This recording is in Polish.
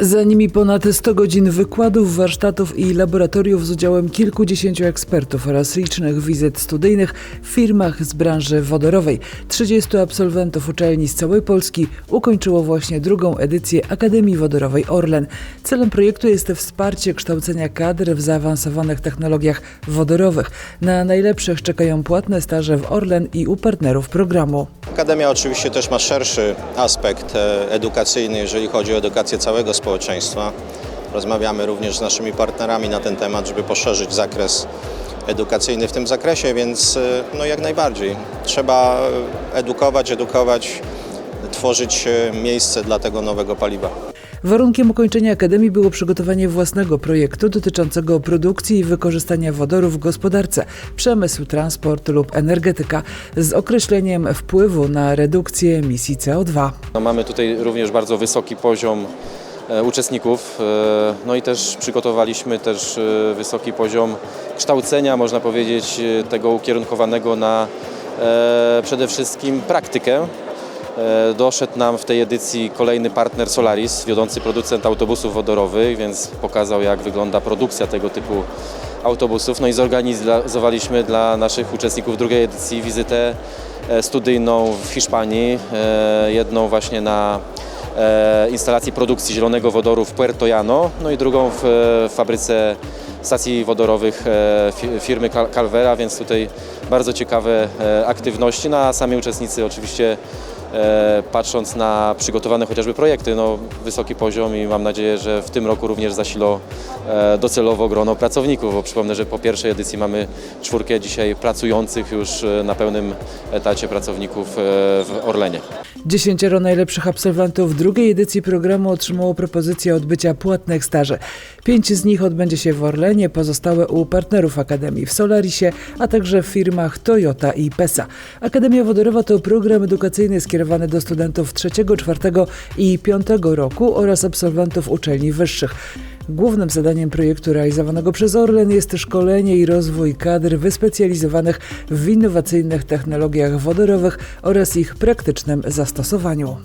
Za nimi ponad 100 godzin wykładów, warsztatów i laboratoriów z udziałem kilkudziesięciu ekspertów oraz licznych wizyt studyjnych w firmach z branży wodorowej. 30 absolwentów uczelni z całej Polski ukończyło właśnie drugą edycję Akademii Wodorowej Orlen. Celem projektu jest wsparcie kształcenia kadr w zaawansowanych technologiach wodorowych. Na najlepszych czekają płatne staże w Orlen i u partnerów programu. Akademia oczywiście też ma szerszy aspekt e, edukacyjny, jeżeli chodzi o edukację całego społeczeństwa. Rozmawiamy również z naszymi partnerami na ten temat, żeby poszerzyć zakres edukacyjny w tym zakresie, więc e, no jak najbardziej. Trzeba edukować, edukować, tworzyć e, miejsce dla tego nowego paliwa. Warunkiem ukończenia akademii było przygotowanie własnego projektu dotyczącego produkcji i wykorzystania wodoru w gospodarce, przemysł, transport lub energetyka z określeniem wpływu na redukcję emisji CO2. No, mamy tutaj również bardzo wysoki poziom uczestników, e, no i też przygotowaliśmy też e, wysoki poziom kształcenia, można powiedzieć, e, tego ukierunkowanego na e, przede wszystkim praktykę. E, Doszedł nam w tej edycji kolejny partner Solaris, wiodący producent autobusów wodorowych, więc pokazał jak wygląda produkcja tego typu autobusów. No i zorganizowaliśmy dla naszych uczestników drugiej edycji wizytę e, studyjną w Hiszpanii, e, jedną właśnie na e, instalacji produkcji zielonego wodoru w Puerto Llano, no i drugą w e, fabryce stacji wodorowych e, fi- firmy Cal- Calvera, więc tutaj bardzo ciekawe e, aktywności, no a sami uczestnicy oczywiście e, patrząc na przygotowane chociażby projekty, no wysoki poziom i mam nadzieję, że w tym roku również zasilo e, docelowo grono pracowników, bo przypomnę, że po pierwszej edycji mamy czwórkę dzisiaj pracujących już e, na pełnym etacie pracowników e, w Orlenie. Dziesięcioro najlepszych absolwentów drugiej edycji programu otrzymało propozycję odbycia płatnych staży. Pięć z nich odbędzie się w Orlenie, pozostałe u partnerów Akademii w Solarisie, a także w firmach Toyota i PESA. Akademia Wodorowa to program edukacyjny do studentów trzeciego, czwartego i piątego roku oraz absolwentów uczelni wyższych. Głównym zadaniem projektu realizowanego przez Orlen jest szkolenie i rozwój kadr wyspecjalizowanych w innowacyjnych technologiach wodorowych oraz ich praktycznym zastosowaniu.